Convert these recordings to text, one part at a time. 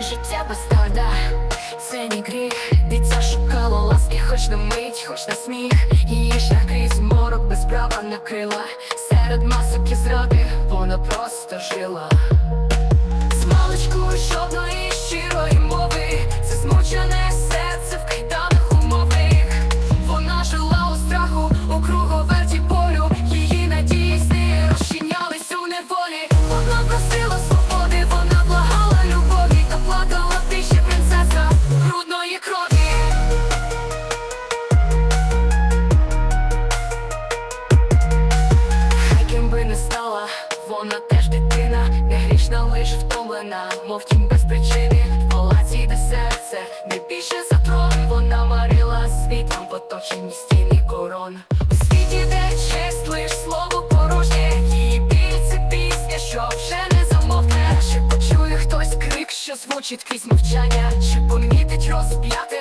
життя бастарда, це не гріх, дитя шукало ласки, хоч на мить, хоч на сміх. Її шлях крізь морок без права накрила. Серед масок і зради вона просто жила. Вона теж дитина, не грішна, лиш втомлена, мов тінь без причини. В палаці, де серце не більше за трон. Вона марила світом в оточенні стіни корон. У світі, де честь, лиш слово порожнє, її біль це пісня, що вже не замовкне. Чи почує хтось крик, що звучить крізь мовчання, чи помітить розп'ят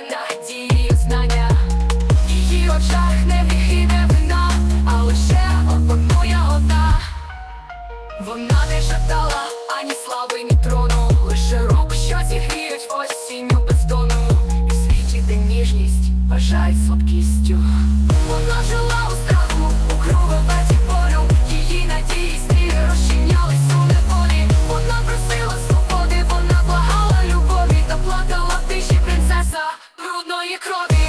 Вона не шатала ані слави, ні трону. Лише рук, що зігріють осінню бездону. І свічі, де ніжність, вважають слабкістю. Вона жила у страху, у кроваваті полю. Її надії стрілі розчинялись у неволі. Вона просила свободи, вона благала любові та плакала в тиші принцеса брудної крові.